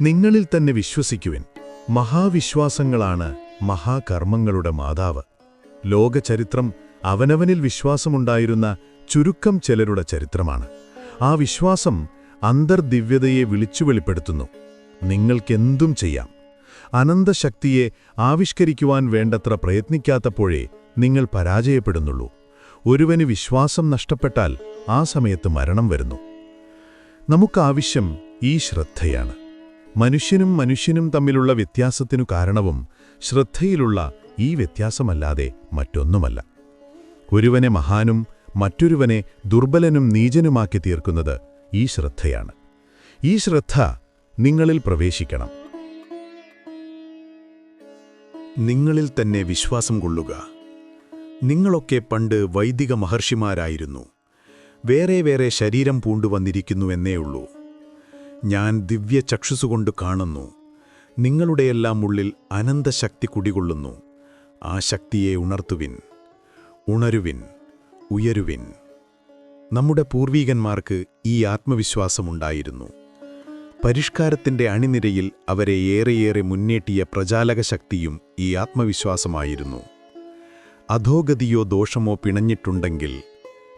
നിങ്ങളിൽ തന്നെ വിശ്വസിക്കുവിൻ. മഹാവിശ്വാസങ്ങളാണ് മഹാകർമ്മങ്ങളുടെ മാതാവ്. ലോകചരിത്രം അവനവനിൽ വിശ്വാസമുണ്ടായിരുന്ന ചുരുക്കം ചിലരുടെ ചരിത്രമാണ്. ആ വിശ്വാസം അന്തർദിവ്യതയെ വിളിച്ചു വെളിപ്പെടുത്തുന്നു. നിങ്ങൾക്കെന്തും ചെയ്യാം. അനന്തശക്തിയെ ആവിഷ്കരിക്കുവാൻ വേണ്ടത്ര പ്രയത്നിക്കാത്തപ്പോഴേ നിങ്ങൾ പരാജയപ്പെടുന്നുള്ളൂ. ഒരുവന് വിശ്വാസം നഷ്ടപ്പെട്ടാൽ ആ സമയത്ത് മരണം വരുന്നു. നമുക്കാവശ്യം ഈ ശ്രദ്ധയാണ്. മനുഷ്യനും മനുഷ്യനും തമ്മിലുള്ള വ്യത്യാസത്തിനു കാരണവും ശ്രദ്ധയിലുള്ള ഈ വ്യത്യാസമല്ലാതെ മറ്റൊന്നുമല്ല. ഒരുവനെ മഹാനും മറ്റൊരുവനെ ദുർബലനും നീചനുമാക്കി തീർക്കുന്നത് ഈ ശ്രദ്ധയാണ്. ഈ ശ്രദ്ധ നിങ്ങളിൽ പ്രവേശിക്കണം. നിങ്ങളിൽ തന്നെ വിശ്വാസം കൊള്ളുക. നിങ്ങളൊക്കെ പണ്ട് വൈദിക മഹർഷിമാരായിരുന്നു. വേറെ വേറെ ശരീരം പൂണ്ടുവന്നിരിക്കുന്നുവെന്നേ ഉള്ളൂ ഞാൻ ദിവ്യ ചക്ഷുസുകൊണ്ട് കാണുന്നു. നിങ്ങളുടെയെല്ലാം ഉള്ളിൽ അനന്തശക്തി കുടികൊള്ളുന്നു. ആ ശക്തിയെ ഉണർത്തുവിൻ. ഉണരുവിൻ. ഉയരുവിൻ. നമ്മുടെ പൂർവീകന്മാർക്ക് ഈ ആത്മവിശ്വാസമുണ്ടായിരുന്നു. പരിഷ്കാരത്തിന്റെ അണിനിരയിൽ അവരെ ഏറെയേറെ മുന്നേറ്റിയ പ്രചാലക ശക്തിയും ഈ ആത്മവിശ്വാസമായിരുന്നു. അധോഗതിയോ ദോഷമോ പിണഞ്ഞിട്ടുണ്ടെങ്കിൽ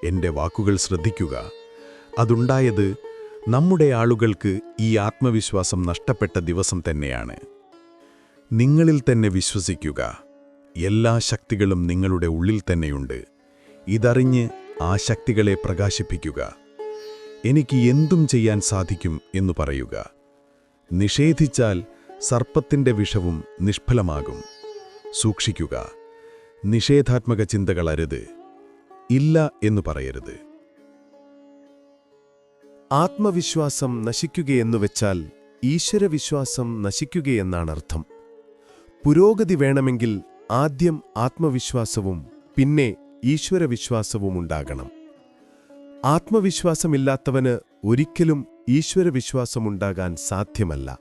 എന്റെ വാക്കുകൾ ശ്രദ്ധിക്കുക. അതുണ്ടായത് നമ്മുടെ ആളുകൾക്ക് ഈ ആത്മവിശ്വാസം നഷ്ടപ്പെട്ട ദിവസം തന്നെയാണ്. നിങ്ങളിൽ തന്നെ വിശ്വസിക്കുക എല്ലാ ശക്തികളും നിങ്ങളുടെ ഉള്ളിൽ തന്നെയുണ്ട്. ഇതറിഞ്ഞ് ആ ശക്തികളെ പ്രകാശിപ്പിക്കുക. എനിക്ക് എന്തും ചെയ്യാൻ സാധിക്കും എന്നു പറയുക. നിഷേധിച്ചാൽ സർപ്പത്തിന്റെ വിഷവും നിഷ്ഫലമാകും. സൂക്ഷിക്കുക നിഷേധാത്മക ചിന്തകളരുത്. ഇല്ല എന്നു പറയരുത്. ആത്മവിശ്വാസം നശിക്കുകയെന്നു വെച്ചാൽ ഈശ്വരവിശ്വാസം നശിക്കുകയെന്നാണർത്ഥം. പുരോഗതി വേണമെങ്കിൽ ആദ്യം ആത്മവിശ്വാസവും പിന്നെ ഈശ്വരവിശ്വാസവും ഉണ്ടാകണം. ആത്മവിശ്വാസമില്ലാത്തവന് ഒരിക്കലും ഈശ്വരവിശ്വാസമുണ്ടാകാൻ സാധ്യമല്ല.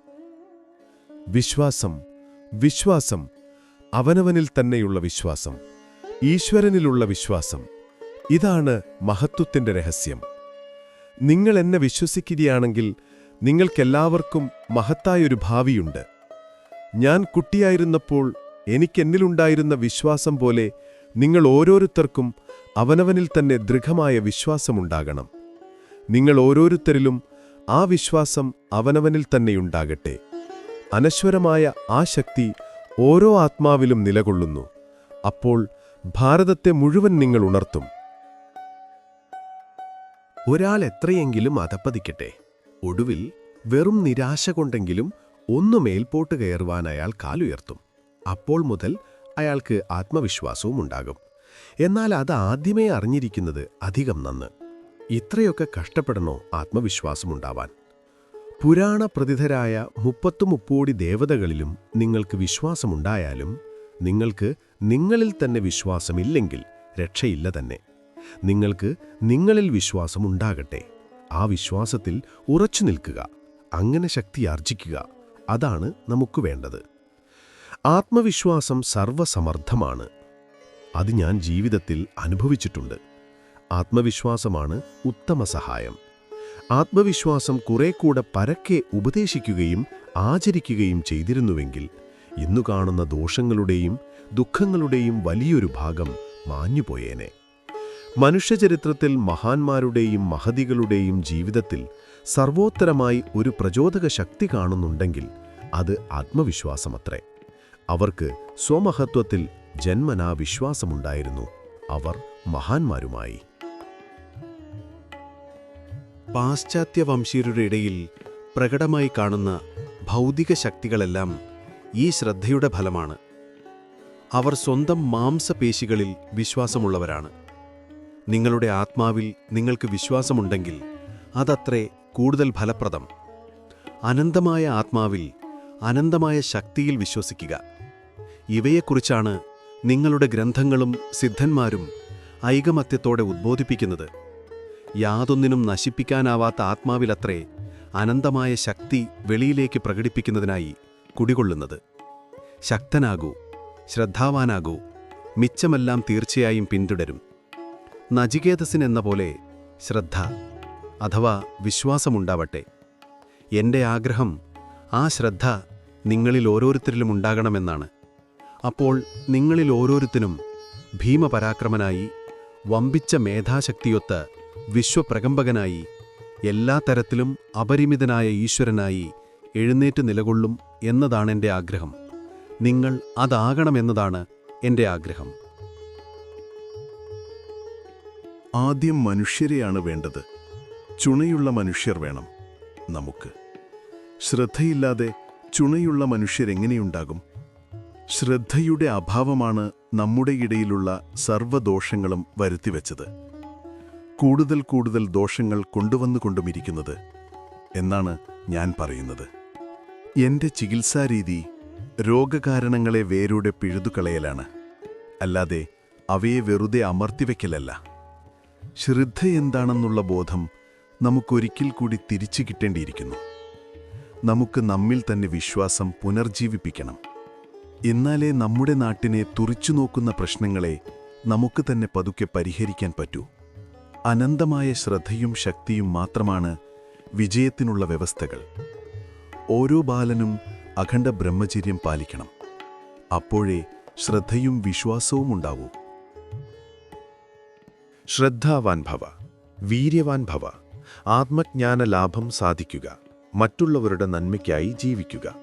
വിശ്വാസം വിശ്വാസം അവനവനിൽ തന്നെയുള്ള വിശ്വാസം ഈശ്വരനിലുള്ള വിശ്വാസം ഇതാണ് മഹത്വത്തിന്റെ രഹസ്യം. നിങ്ങൾ എന്നെ വിശ്വസിക്കുകയാണെങ്കിൽ നിങ്ങൾക്കെല്ലാവർക്കും മഹത്തായൊരു ഭാവിയുണ്ട്. ഞാൻ കുട്ടിയായിരുന്നപ്പോൾ എനിക്കെന്നിലുണ്ടായിരുന്ന വിശ്വാസം പോലെ നിങ്ങൾ ഓരോരുത്തർക്കും അവനവനിൽ തന്നെ ദൃഢമായ വിശ്വാസമുണ്ടാകണം. നിങ്ങൾ ഓരോരുത്തരിലും ആ വിശ്വാസം അവനവനിൽ തന്നെയുണ്ടാകട്ടെ അനശ്വരമായ ആ ശക്തി ഓരോ ആത്മാവിലും നിലകൊള്ളുന്നു. അപ്പോൾ ഭാരതത്തെ മുഴുവൻ നിങ്ങൾ ഉണർത്തും. ഒരാൾ എത്രയെങ്കിലും അധപ്പതിക്കട്ടെ. ഒടുവിൽ വെറും നിരാശ കൊണ്ടെങ്കിലും ഒന്നു മേൽപോട്ട് കയറുവാൻ അയാൾ കാലുയർത്തും. അപ്പോൾ മുതൽ അയാൾക്ക് ആത്മവിശ്വാസവും ഉണ്ടാകും. എന്നാൽ അത് ആദ്യമേ അറിഞ്ഞിരിക്കുന്നത് അധികം നന്ന്. ഇത്രയൊക്കെ കഷ്ടപ്പെടണോ ആത്മവിശ്വാസമുണ്ടാവാൻ പുരാണ പ്രതിധരായ മുപ്പത്തു മുപ്പോടി ദേവതകളിലും നിങ്ങൾക്ക് വിശ്വാസമുണ്ടായാലും നിങ്ങൾക്ക് നിങ്ങളിൽ തന്നെ വിശ്വാസമില്ലെങ്കിൽ രക്ഷയില്ല തന്നെ. നിങ്ങൾക്ക് നിങ്ങളിൽ വിശ്വാസം ഉണ്ടാകട്ടെ. ആ വിശ്വാസത്തിൽ ഉറച്ചു നിൽക്കുക. അങ്ങനെ ശക്തി ആർജിക്കുക. അതാണ് നമുക്ക് വേണ്ടത്. ആത്മവിശ്വാസം സർവസമർത്ഥമാണ്. അത് ഞാൻ ജീവിതത്തിൽ അനുഭവിച്ചിട്ടുണ്ട്. ആത്മവിശ്വാസമാണ് ഉത്തമ സഹായം. ആത്മവിശ്വാസം കുറെ കൂടെ പരക്കെ ഉപദേശിക്കുകയും ആചരിക്കുകയും ചെയ്തിരുന്നുവെങ്കിൽ ഇന്നു കാണുന്ന ദോഷങ്ങളുടെയും ദുഃഖങ്ങളുടെയും വലിയൊരു ഭാഗം മാഞ്ഞുപോയേനെ. മനുഷ്യചരിത്രത്തിൽ മഹാന്മാരുടെയും മഹതികളുടെയും ജീവിതത്തിൽ സർവോത്തരമായി ഒരു പ്രചോദക ശക്തി കാണുന്നുണ്ടെങ്കിൽ അത് ആത്മവിശ്വാസമത്രേ. അവർക്ക് സ്വമഹത്വത്തിൽ ജന്മനാ വിശ്വാസമുണ്ടായിരുന്നു. അവർ മഹാന്മാരുമായി. പാശ്ചാത്യ വംശീയരുടെ ഇടയിൽ പ്രകടമായി കാണുന്ന ഭൗതിക ശക്തികളെല്ലാം ഈ ശ്രദ്ധയുടെ ഫലമാണ്. അവർ സ്വന്തം മാംസപേശികളിൽ വിശ്വാസമുള്ളവരാണ്. നിങ്ങളുടെ ആത്മാവിൽ നിങ്ങൾക്ക് വിശ്വാസമുണ്ടെങ്കിൽ അതത്രേ കൂടുതൽ ഫലപ്രദം. അനന്തമായ ആത്മാവിൽ അനന്തമായ ശക്തിയിൽ വിശ്വസിക്കുക. ഇവയെക്കുറിച്ചാണ് നിങ്ങളുടെ ഗ്രന്ഥങ്ങളും സിദ്ധന്മാരും ഐകമത്യത്തോടെ ഉദ്ബോധിപ്പിക്കുന്നത്. യാതൊന്നിനും നശിപ്പിക്കാനാവാത്ത ആത്മാവിലത്രേ അനന്തമായ ശക്തി വെളിയിലേക്ക് പ്രകടിപ്പിക്കുന്നതിനായി കുടികൊള്ളുന്നത്. ശക്തനാകൂ ശ്രദ്ധാവാനാകൂ മിച്ചമെല്ലാം തീർച്ചയായും പിന്തുടരും. നചികേതസിനെന്ന പോലെ ശ്രദ്ധ അഥവാ വിശ്വാസമുണ്ടാവട്ടെ. എന്റെ ആഗ്രഹം ആ ശ്രദ്ധ നിങ്ങളിൽ ഓരോരുത്തരിലും ഉണ്ടാകണമെന്നാണ്. അപ്പോൾ നിങ്ങളിൽ ഓരോരുത്തരും ഭീമപരാക്രമനായി വമ്പിച്ച മേധാശക്തിയൊത്ത് വിശ്വപ്രകമ്പകനായി എല്ലാ തരത്തിലും അപരിമിതനായ ഈശ്വരനായി എഴുന്നേറ്റ് നിലകൊള്ളും എന്നതാണെന്റെ ആഗ്രഹം. നിങ്ങൾ അതാകണമെന്നതാണ് എന്റെ ആഗ്രഹം. ആദ്യം മനുഷ്യരെയാണ് വേണ്ടത്. ചുണയുള്ള മനുഷ്യർ വേണം നമുക്ക്. ശ്രദ്ധയില്ലാതെ ചുണയുള്ള മനുഷ്യരെങ്ങനെയുണ്ടാകും ശ്രദ്ധയുടെ അഭാവമാണ് നമ്മുടെ ഇടയിലുള്ള സർവദോഷങ്ങളും വരുത്തിവെച്ചത്. കൂടുതൽ കൂടുതൽ ദോഷങ്ങൾ കൊണ്ടുവന്നുകൊണ്ടുമിരിക്കുന്നത് എന്നാണ് ഞാൻ പറയുന്നത്. എന്റെ ചികിത്സാരീതി രോഗകാരണങ്ങളെ വേരോടെ പിഴുതുകളയലാണ്. അല്ലാതെ അവയെ വെറുതെ അമർത്തിവെക്കലല്ല. ശ്രദ്ധ എന്താണെന്നുള്ള ബോധം നമുക്കൊരിക്കൽ കൂടി തിരിച്ചു കിട്ടേണ്ടിയിരിക്കുന്നു. നമുക്ക് നമ്മിൽ തന്നെ വിശ്വാസം പുനർജീവിപ്പിക്കണം. എന്നാലേ നമ്മുടെ നാട്ടിനെ തുറിച്ചു നോക്കുന്ന പ്രശ്നങ്ങളെ നമുക്ക് തന്നെ പതുക്കെ പരിഹരിക്കാൻ പറ്റൂ. അനന്തമായ ശ്രദ്ധയും ശക്തിയും മാത്രമാണ് വിജയത്തിനുള്ള വ്യവസ്ഥകൾ. ഓരോ ബാലനും അഖണ്ഡ ബ്രഹ്മചര്യം പാലിക്കണം. അപ്പോഴേ ശ്രദ്ധയും വിശ്വാസവും ഉണ്ടാവൂ. ശ്രദ്ധാവാൻ ഭവ വീര്യവാൻ ഭവ ആത്മജ്ഞാന ലാഭം സാധിക്കുക മറ്റുള്ളവരുടെ നന്മയ്ക്കായി ജീവിക്കുക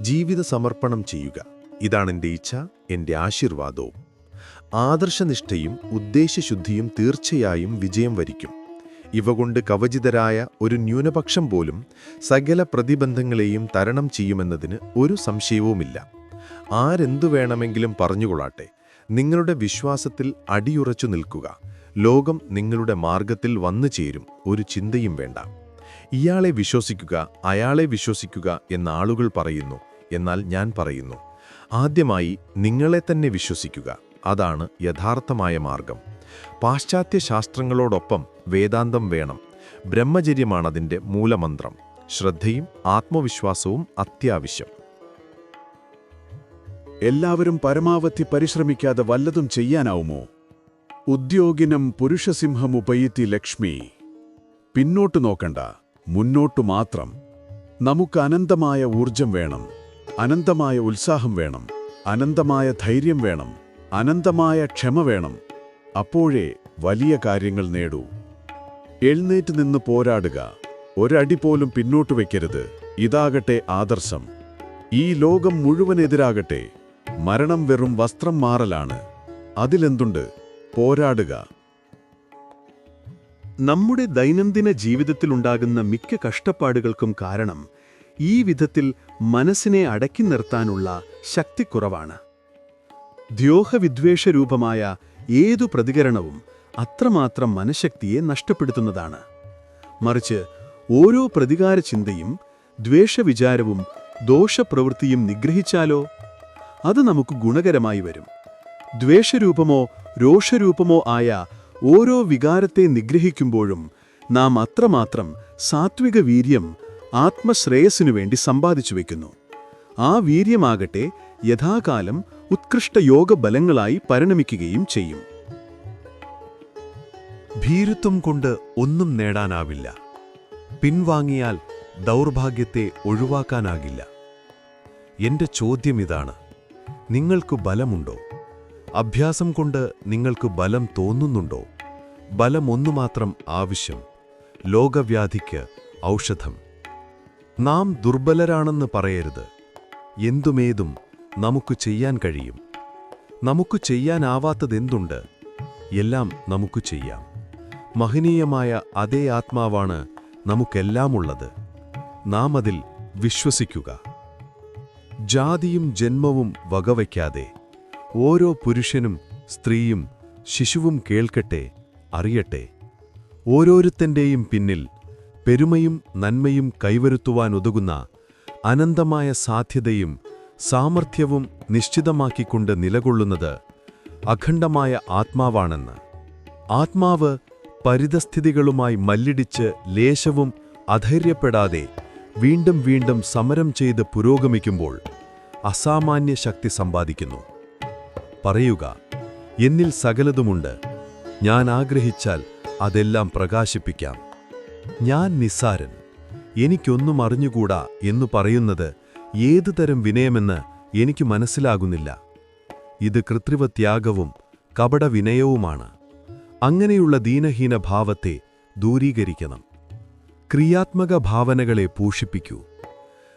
ജീവിത സമർപ്പണം ചെയ്യുക. ഇതാണ് എന്റെ ഇച്ഛ എന്റെ ആശീർവാദവും. ആദർശനിഷ്ഠയും ഉദ്ദേശശുദ്ധിയും തീർച്ചയായും വിജയം വരിക്കും. ഇവ കൊണ്ട് കവചിതരായ ഒരു ന്യൂനപക്ഷം പോലും സകല പ്രതിബന്ധങ്ങളെയും തരണം ചെയ്യുമെന്നതിന് ഒരു സംശയവുമില്ല. ആരെന്തു വേണമെങ്കിലും പറഞ്ഞുകൊള്ളാട്ടെ. നിങ്ങളുടെ വിശ്വാസത്തിൽ അടിയുറച്ചു നിൽക്കുക. ലോകം നിങ്ങളുടെ മാർഗത്തിൽ വന്നു ചേരും ഒരു ചിന്തയും വേണ്ട. ഇയാളെ വിശ്വസിക്കുക അയാളെ വിശ്വസിക്കുക എന്ന ആളുകൾ പറയുന്നു എന്നാൽ ഞാൻ പറയുന്നു ആദ്യമായി നിങ്ങളെ തന്നെ വിശ്വസിക്കുക അതാണ് യഥാർത്ഥമായ മാർഗം പാശ്ചാത്യ ശാസ്ത്രങ്ങളോടൊപ്പം വേദാന്തം വേണം ബ്രഹ്മചര്യമാണതിന്റെ മൂലമന്ത്രം ശ്രദ്ധയും ആത്മവിശ്വാസവും അത്യാവശ്യം. എല്ലാവരും പരമാവധി പരിശ്രമിക്കാതെ വല്ലതും ചെയ്യാനാവുമോ? ഉദ്യോഗിനം പുരുഷസിംഹമുപയിത്തി ലക്ഷ്മി. പിന്നോട്ടു നോക്കണ്ട മുന്നോട്ടു മാത്രം. നമുക്ക് അനന്തമായ ഊർജം വേണം അനന്തമായ ഉത്സാഹം വേണം അനന്തമായ ധൈര്യം വേണം അനന്തമായ ക്ഷമ വേണം. അപ്പോഴേ വലിയ കാര്യങ്ങൾ നേടൂ. എഴുന്നേറ്റ് നിന്ന് പോരാടുക ഒരടി പോലും പിന്നോട്ട് വയ്ക്കരുത് ഇതാകട്ടെ ആദർശം. ഈ ലോകം മുഴുവനെതിരാകട്ടെ മരണം വെറും വസ്ത്രം മാറലാണ്. അതിലെന്തുണ്ട്? പോരാടുക. നമ്മുടെ ദൈനംദിന ജീവിതത്തിലുണ്ടാകുന്ന മിക്ക കഷ്ടപ്പാടുകൾക്കും കാരണം ഈ വിധത്തിൽ മനസ്സിനെ അടക്കി നിർത്താനുള്ള ശക്തിക്കുറവാണ് ദ്യോഹവിദ്വേഷരൂപമായ ഏതു പ്രതികരണവും അത്രമാത്രം മനഃശക്തിയെ നഷ്ടപ്പെടുത്തുന്നതാണ്. മറിച്ച് ഓരോ പ്രതികാര ചിന്തയും ദ്വേഷവിചാരവും ദോഷപ്രവൃത്തിയും നിഗ്രഹിച്ചാലോ? അത് നമുക്ക് ഗുണകരമായി വരും. ദ്വേഷരൂപമോ രോഷരൂപമോ ആയ ഓരോ വികാരത്തെ നിഗ്രഹിക്കുമ്പോഴും നാം അത്രമാത്രം സാത്വിക വീര്യം ആത്മശ്രേയസ്സിനു വേണ്ടി സമ്പാദിച്ചു വയ്ക്കുന്നു. ആ വീര്യമാകട്ടെ യഥാകാലം ഉത്കൃഷ്ട യോഗബലങ്ങളായി പരിണമിക്കുകയും ചെയ്യും. ഭീരുത്വം കൊണ്ട് ഒന്നും നേടാനാവില്ല. പിൻവാങ്ങിയാൽ ദൗർഭാഗ്യത്തെ ഒഴിവാക്കാനാകില്ല. എന്റെ ചോദ്യം ഇതാണ്. നിങ്ങൾക്ക് ബലമുണ്ടോ? അഭ്യാസം കൊണ്ട് നിങ്ങൾക്ക് ബലം തോന്നുന്നുണ്ടോ? ബലമൊന്നു മാത്രം ആവശ്യം. ലോകവ്യാധിക്ക് ഔഷധം. നാം ദുർബലരാണെന്ന് പറയരുത്. എന്തുമേതും നമുക്ക് ചെയ്യാൻ കഴിയും. നമുക്ക് ചെയ്യാനാവാത്തതെന്തുണ്ട്? എല്ലാം നമുക്ക് ചെയ്യാം. മഹനീയമായ അതേ ആത്മാവാണ് നമുക്കെല്ലാമുള്ളത്. നാം അതിൽ വിശ്വസിക്കുക. ജാതിയും ജന്മവും വകവയ്ക്കാതെ ഓരോ പുരുഷനും സ്ത്രീയും ശിശുവും കേൾക്കട്ടെ അറിയട്ടെ. ഓരോരുത്തന്റെയും പിന്നിൽ പെരുമയും നന്മയും കൈവരുത്തുവാനുതകുന്ന അനന്തമായ സാധ്യതയും സാമർഥ്യവും നിശ്ചിതമാക്കിക്കൊണ്ട് നിലകൊള്ളുന്നത് അഖണ്ഡമായ ആത്മാവാണെന്ന്. ആത്മാവ് പരിതസ്ഥിതികളുമായി മല്ലിടിച്ച് ലേശവും അധൈര്യപ്പെടാതെ വീണ്ടും വീണ്ടും സമരം ചെയ്ത് പുരോഗമിക്കുമ്പോൾ അസാമാന്യ ശക്തി സമ്പാദിക്കുന്നു. പറയുക എന്നിൽ സകലതുമുണ്ട്. ഞാൻ ആഗ്രഹിച്ചാൽ അതെല്ലാം പ്രകാശിപ്പിക്കാം. ഞാൻ നിസ്സാരൻ എനിക്കൊന്നും അറിഞ്ഞുകൂടാ എന്നു പറയുന്നത് ഏതു തരം വിനയമെന്ന് എനിക്ക് മനസ്സിലാകുന്നില്ല. ഇത് കൃത്രിമത്യാഗവും കപടവിനയവുമാണ്. അങ്ങനെയുള്ള ദീനഹീന ഭാവത്തെ ദൂരീകരിക്കണം. ക്രിയാത്മക ഭാവനകളെ പോഷിപ്പിക്കൂ.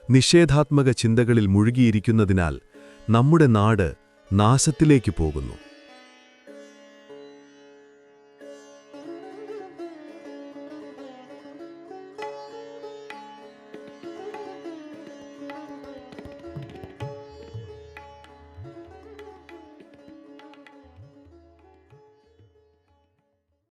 നിഷേധാത്മക ചിന്തകളിൽ മുഴുകിയിരിക്കുന്നതിനാൽ നമ്മുടെ നാട് നാശത്തിലേക്ക് പോകുന്നു.